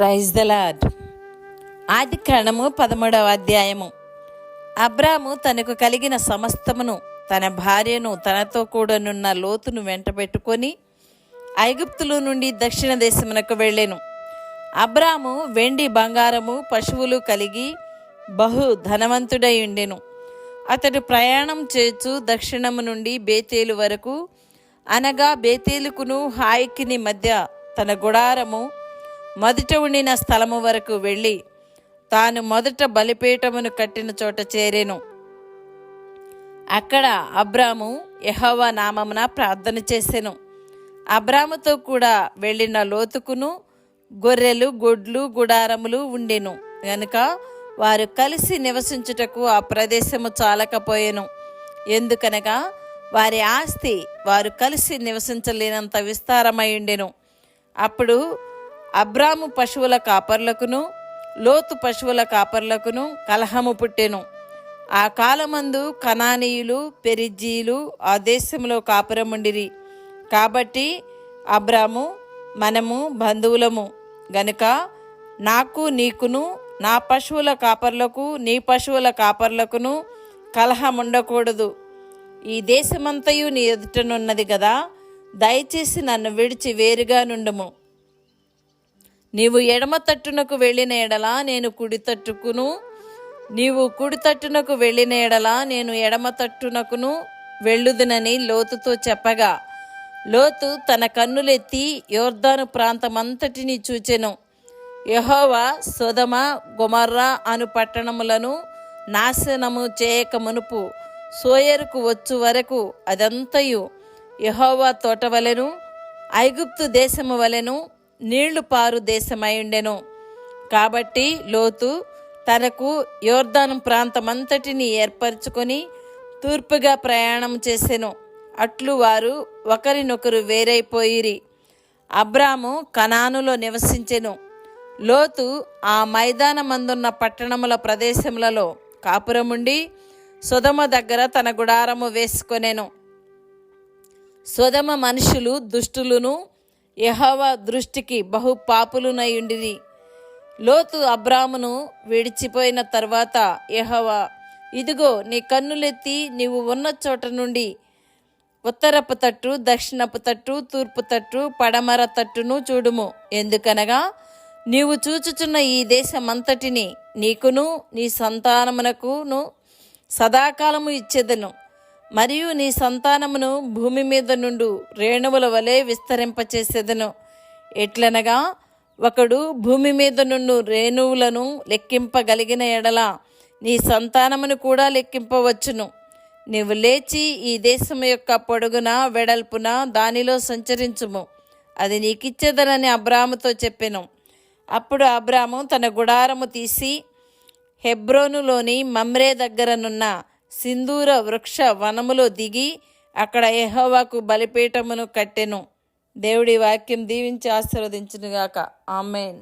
Praise the lord ఆది క్రణము పదమూడవ అధ్యాయము. అబ్రాము తనకు కలిగిన సమస్తమును తన భార్యను తనతో కూడనున్న లోతును వెంటబెట్టుకొని ఐగుప్తులు నుండి దక్షిణ దేశమునకు వెళ్ళెను. అబ్రాము వెండి బంగారము పశువులు కలిగి బహు ధనవంతుడై ఉండెను. అతడు ప్రయాణం చేచు దక్షిణము నుండి బేతేలు వరకు అనగా బేతేలుకును హాయికిని మధ్య తన గుడారము మొదట ఉండిన స్థలము వరకు వెళ్ళి తాను మొదట బలిపీఠమును కట్టిన చోట చేరెను. అక్కడ అబ్రాము యహోవా నామమున ప్రార్థన చేసెను. అబ్రాముతో కూడా వెళ్ళిన లోతుకును గొర్రెలు గొడ్లు గుడారములు ఉండెను. గనుక వారు కలిసి నివసించుటకు ఆ ప్రదేశము చాలకపోయెను. ఎందుకనగా వారి ఆస్తి వారు కలిసి నివసించలేనంత విస్తారమై ఉండెను. అప్పుడు అబ్రాము పశువుల కాపర్లకును లోతు పశువుల కాపర్లకును కలహము పుట్టెను. ఆ కాలమందు కనానీయులు పెరిజీలు ఆ దేశంలో కాపురముండిరి. కాబట్టి అబ్రాము మనము బంధువులము. గనుక నాకు నీకును నా పశువుల కాపర్లకు నీ పశువుల కాపర్లకును కలహం ఉండకూడదు ఈ దేశమంతయు నీ ఎదుటనున్నది కదా దయచేసి నన్ను విడిచి వేరుగా నుండము. నీవు ఎడమ తట్టునకు వెళ్ళిన ఎడలా నేను కుడి తట్టుకును. నీవు కుడి తట్టునకు వెళ్ళిన ఎడలా నేను ఎడమ తట్టునకును వెళ్ళుదునని లోతుతో చెప్పగా లోతు తన కన్నులెత్తి యోర్ధాను ప్రాంతమంతటిని చూచెను. యహోవా సుధమ గుమర్రా అను పట్టణములను నాశనము చేయక మునుపు సోయరుకు వచ్చు వరకు అదంతయు యహోవా తోట వలెను ఐగుప్తు దేశము వలెను నీళ్ళు పారు దేశమై ఉండెను. కాబట్టి లోతు తనకు యోర్ధాను ప్రాంతమంతటిని ఏర్పరచుకొని తూర్పుగా ప్రయాణం చేసెను. అట్లు వారు ఒకరినొకరు వేరైపోయిరి. అబ్రాము కనానులో నివసించెను. లోతు ఆ మైదానమందున్న పట్టణముల ప్రదేశములలో కాపురముండి సుధమ దగ్గర తన గుడారము వేసుకొనెను. సుధమ మనుషులు దుష్టులను యహవ దృష్టికి బహు పాపులునయుండిరి లోతు అబ్రామును విడిచిపోయిన తర్వాత యహవ ఇదిగో నీ కన్నులెత్తి నీవు ఉన్న చోట నుండి ఉత్తరపు తట్టు దక్షిణపు తట్టు తూర్పు తట్టు పడమర తట్టును చూడుము. ఎందుకనగా నీవు చూచుచున్న ఈ దేశమంతటిని నీకును నీ సంతానమునకును సదాకాలము ఇచ్చేదను. మరియు నీ సంతానమును భూమి మీద నుండు రేణువుల వలె విస్తరింపచేసేదను. ఎట్లనగా ఒకడు భూమి మీద నుండు రేణువులను లెక్కింపగలిగిన ఎడల నీ సంతానమును కూడా లెక్కింపవచ్చును. నీవు లేచి ఈ దేశం యొక్క పొడుగున వెడల్పున దానిలో సంచరించుము. అది నీకిచ్చేదనని అబ్రాముతో చెప్పెను. అప్పుడు అబ్రాము తన గుడారము తీసి హెబ్రోనులోని మమ్రే దగ్గరనున్న సింధూర వృక్ష వనములో దిగి అక్కడ ఎహోవాకు బలిపీఠమును కట్టెను. దేవుడి వాక్యం దీవించి ఆశీర్వదించునుగాక. ఆమెన్.